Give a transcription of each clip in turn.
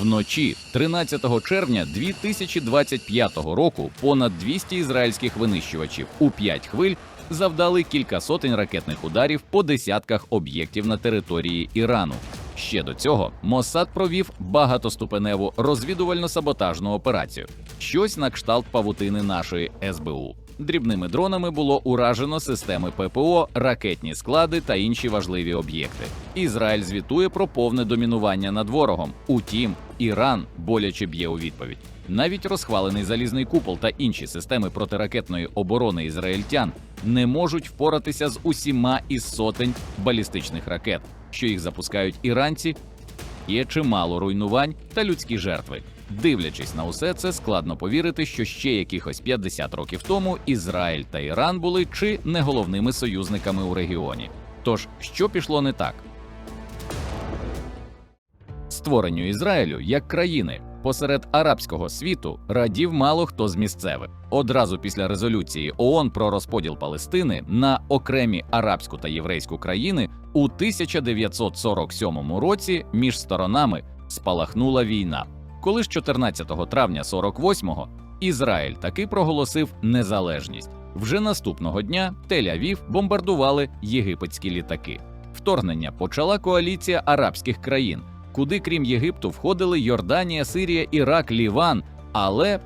Вночі, 13 червня 2025 року, понад 200 ізраїльських винищувачів у 5 хвиль завдали кілька сотень ракетних ударів по десятках об'єктів на території Ірану. Ще до цього Моссад провів багатоступеневу розвідувально-саботажну операцію, щось на кшталт павутини нашої СБУ. Дрібними дронами було уражено системи ППО, ракетні склади та інші важливі об'єкти. Ізраїль звітує про повне домінування над ворогом. Утім, Іран боляче б'є у відповідь. Навіть розхвалений залізний купол та інші системи протиракетної оборони ізраїльтян не можуть впоратися з усіма із сотень балістичних ракет, що їх запускають іранці. Є чимало руйнувань та людські жертви. Дивлячись на усе це, складно повірити, що ще якихось 50 років тому Ізраїль та Іран були чи не головними союзниками у регіоні. Тож, що пішло не так? Створенню Ізраїлю як країни посеред арабського світу радів мало хто з місцевих. Одразу після резолюції ООН про розподіл Палестини на окремі арабську та єврейську країни у 1947 році між сторонами спалахнула війна. Коли ж 14 травня 48-го Ізраїль таки проголосив незалежність. Вже наступного дня Тель-Авів бомбардували єгипетські літаки. Вторгнення почала коаліція арабських країн, куди крім Єгипту входили Йорданія, Сирія, Ірак, Ліван, але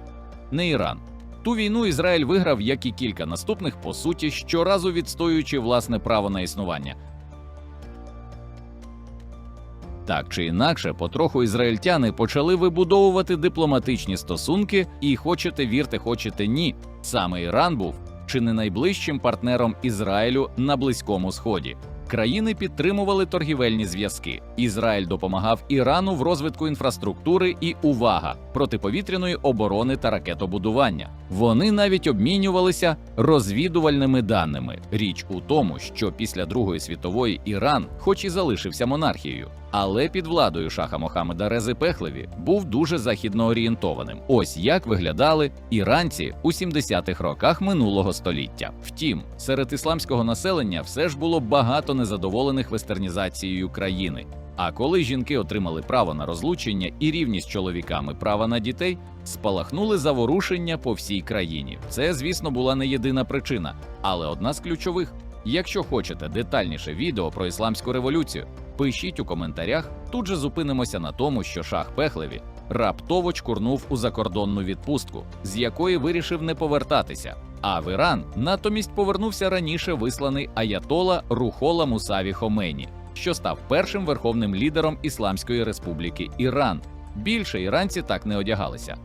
не Іран. Ту війну Ізраїль виграв, як і кілька наступних, по суті, щоразу відстоюючи власне право на існування. Так чи інакше, потроху ізраїльтяни почали вибудовувати дипломатичні стосунки, і хочете вірте, хочете ні. Саме Іран був чи не найближчим партнером Ізраїлю на Близькому Сході. Країни підтримували торгівельні зв'язки. Ізраїль допомагав Ірану в розвитку інфраструктури і увага протиповітряної оборони та ракетобудування. Вони навіть обмінювалися розвідувальними даними. Річ у тому, що після Другої світової Іран, хоч і залишився монархією, але під владою шаха Мохаммеда Рези Пехлеві був дуже західно орієнтованим. Ось як виглядали іранці у 70-х роках минулого століття. Втім, серед ісламського населення все ж було багато незадоволених вестернізацією країни. А коли жінки отримали право на розлучення і рівність з чоловіками права на дітей, спалахнули заворушення по всій країні. Це, звісно, була не єдина причина, але одна з ключових. Якщо хочете детальніше відео про ісламську революцію, пишіть у коментарях. Тут же зупинимося на тому, що шах Пехлеві раптово чкурнув у закордонну відпустку, з якої вирішив не повертатися. А в Іран натомість повернувся раніше висланий аятола Рухола Мусаві Хомейні, що став першим верховним лідером Ісламської Республіки Іран. Більше іранці так не одягалися.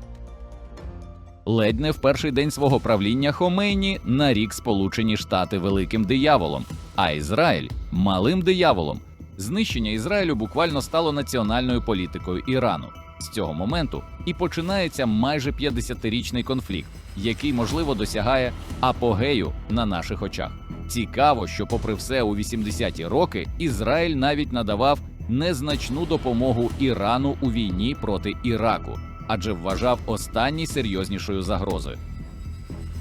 Ледь не в перший день свого правління Хомейні нарік Сполучені Штати великим дияволом, а Ізраїль малим дияволом. Знищення Ізраїлю буквально стало національною політикою Ірану. З цього моменту і починається майже 50-річний конфлікт, який можливо досягає апогею на наших очах. Цікаво, що, попри все, у 80-ті роки Ізраїль навіть надавав незначну допомогу Ірану у війні проти Іраку, адже вважав останній серйознішою загрозою.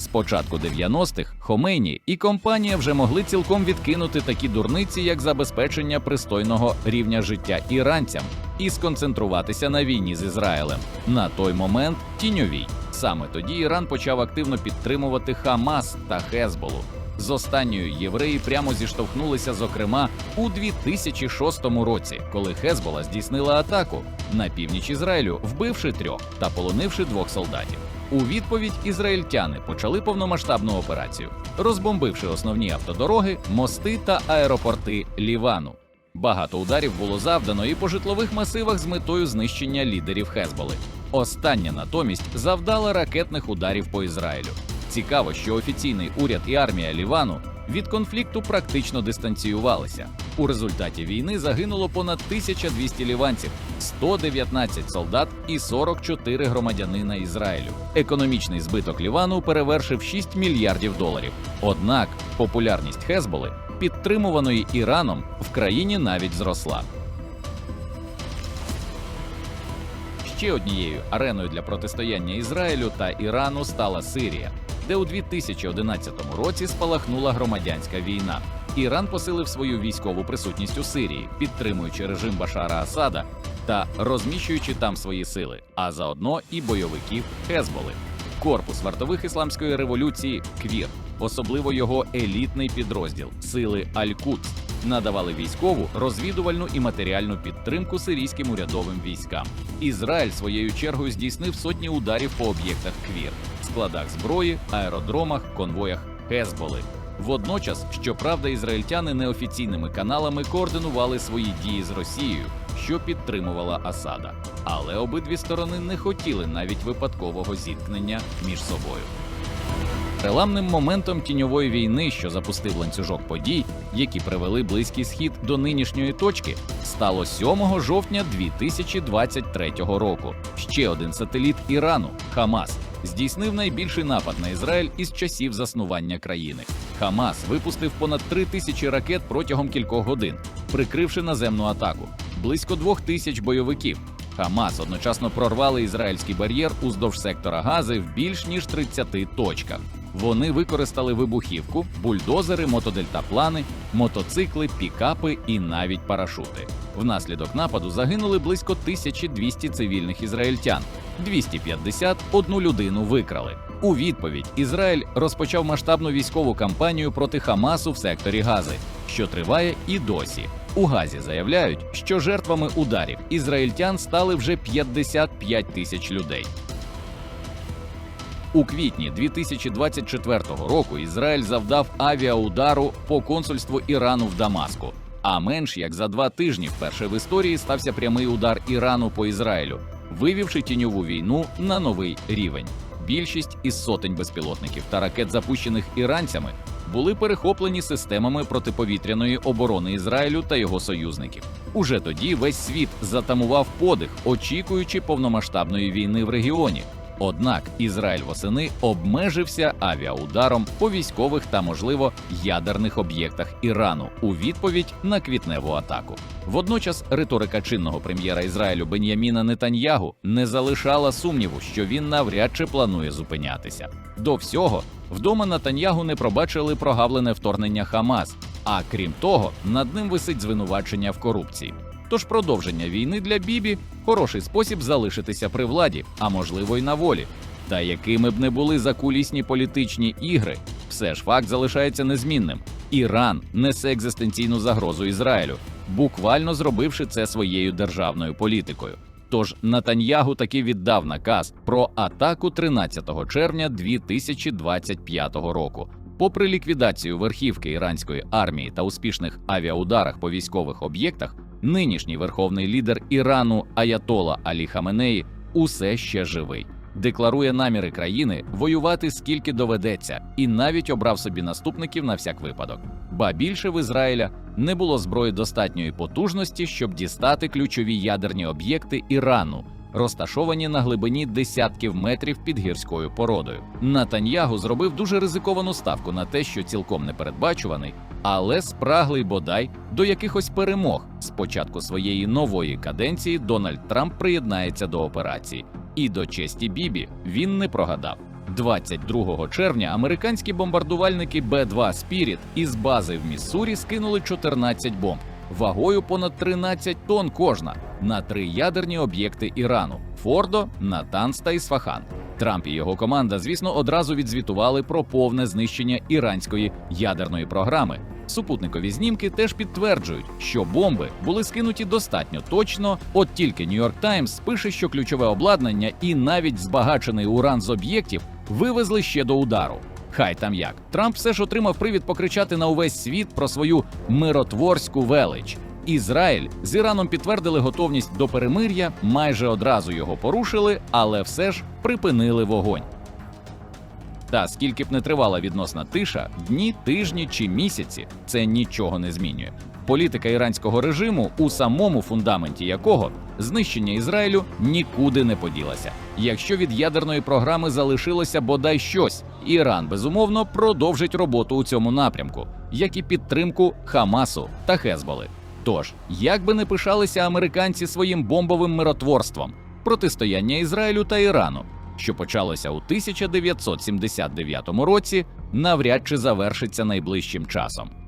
З початку 90-х Хомейні і компанія вже могли цілком відкинути такі дурниці, як забезпечення пристойного рівня життя іранцям, і сконцентруватися на війні з Ізраїлем. На той момент тіньовій. Саме тоді Іран почав активно підтримувати Хамас та Хезболу. З останньою євреї прямо зіштовхнулися, зокрема, у 2006 році, коли Хезбола здійснила атаку на північ Ізраїлю, вбивши трьох та полонивши двох солдатів. У відповідь ізраїльтяни почали повномасштабну операцію, розбомбивши основні автодороги, мости та аеропорти Лівану. Багато ударів було завдано і по житлових масивах з метою знищення лідерів Хезболи. Остання натомість завдала ракетних ударів по Ізраїлю. Цікаво, що офіційний уряд і армія Лівану від конфлікту практично дистанціювалися. У результаті війни загинуло понад 1200 ліванців, 119 солдат і 44 громадянина Ізраїлю. Економічний збиток Лівану перевершив 6 мільярдів доларів. Однак популярність Хезболи, підтримуваної Іраном, в країні навіть зросла. Ще однією ареною для протистояння Ізраїлю та Ірану стала Сирія, де у 2011 році спалахнула громадянська війна. Іран посилив свою військову присутність у Сирії, підтримуючи режим Башара Асада та розміщуючи там свої сили, а заодно і бойовиків Хезболи. Корпус вартових ісламської революції Квір, особливо його елітний підрозділ Сили Аль-Кудс, надавали військову, розвідувальну і матеріальну підтримку сирійським урядовим військам. Ізраїль своєю чергою здійснив сотні ударів по об'єктах Квір, складах зброї, аеродромах, конвоях Хезболи. Водночас, щоправда, ізраїльтяни неофіційними каналами координували свої дії з Росією, що підтримувала Асада. Але обидві сторони не хотіли навіть випадкового зіткнення між собою. Переламним моментом тіньової війни, що запустив ланцюжок подій, які привели близький схід до нинішньої точки, стало 7 жовтня 2023 року. Ще один сателіт Ірану Хамас здійснив найбільший напад на Ізраїль із часів заснування країни. Хамас випустив понад три тисячі ракет протягом кількох годин, прикривши наземну атаку. Близько двох тисяч бойовиків. Хамас одночасно прорвали ізраїльський бар'єр уздовж сектора Гази в більш ніж 30 точках. Вони використали вибухівку, бульдозери, мотодельтаплани, мотоцикли, пікапи і навіть парашути. Внаслідок нападу загинули близько 1200 цивільних ізраїльтян. 250 одну людину викрали. У відповідь Ізраїль розпочав масштабну військову кампанію проти Хамасу в секторі Гази, що триває і досі. У Газі заявляють, що жертвами ударів ізраїльтян стали вже 55 тисяч людей. У квітні 2024 року Ізраїль завдав авіаудару по консульству Ірану в Дамаску. А менш як за два тижні вперше в історії стався прямий удар Ірану по Ізраїлю, вивівши тіньову війну на новий рівень. Більшість із сотень безпілотників та ракет, запущених іранцями, були перехоплені системами протиповітряної оборони Ізраїлю та його союзників. Уже тоді весь світ затамував подих, очікуючи повномасштабної війни в регіоні. Однак Ізраїль восени обмежився авіаударом по військових та, можливо, ядерних об'єктах Ірану у відповідь на квітневу атаку. Водночас риторика чинного прем'єра Ізраїлю Бен'яміна Нетаньягу не залишала сумніву, що він навряд чи планує зупинятися. До всього вдома Нетаньягу не пробачили прогавлене вторгнення Хамас. А крім того, над ним висить звинувачення в корупції. Тож продовження війни для Бібі хороший спосіб залишитися при владі, а можливо й на волі. Та якими б не були закулісні політичні ігри, все ж факт залишається незмінним. Іран несе екзистенційну загрозу Ізраїлю, буквально зробивши це своєю державною політикою. Тож Натаньягу таки віддав наказ про атаку 13 червня 2025 року. Попри ліквідацію верхівки іранської армії та успішних авіаударах по військових об'єктах, нинішній верховний лідер Ірану Аятола Алі Хаменеї усе ще живий. Декларує наміри країни воювати скільки доведеться, і навіть обрав собі наступників на всяк випадок. Ба більше в Ізраїля не було зброї достатньої потужності, щоб дістати ключові ядерні об'єкти Ірану, розташовані на глибині десятків метрів під гірською породою. Натаньягу зробив дуже ризиковану ставку на те, що цілком непередбачуваний, але спраглий бодай до якихось перемог. З початку своєї нової каденції Дональд Трамп приєднається до операції, і до честі Бібі він не прогадав. 22 червня американські бомбардувальники Б-2 Спіріт із бази в Міссурі скинули 14 бомб вагою понад 13 тонн кожна на три ядерні об'єкти Ірану: Фордо, Натанс та Ісфахан. Трамп і його команда, звісно, одразу відзвітували про повне знищення іранської ядерної програми. Супутникові знімки теж підтверджують, що бомби були скинуті достатньо точно. От тільки Нью-Йорк Таймс пише, що ключове обладнання і навіть збагачений уран з об'єктів вивезли ще до удару. Хай там як Трамп все ж отримав привід покричати на увесь світ про свою миротворську велич. Ізраїль з Іраном підтвердили готовність до перемир'я, майже одразу його порушили, але все ж припинили вогонь. Та скільки б не тривала відносна тиша, дні, тижні чи місяці це нічого не змінює. Політика іранського режиму, у самому фундаменті якого знищення Ізраїлю нікуди не поділася. Якщо від ядерної програми залишилося бодай щось, Іран безумовно продовжить роботу у цьому напрямку, як і підтримку Хамасу та Хезболи. Тож, як би не пишалися американці своїм бомбовим миротворством, протистояння Ізраїлю та Ірану, що почалося у 1979 році, навряд чи завершиться найближчим часом.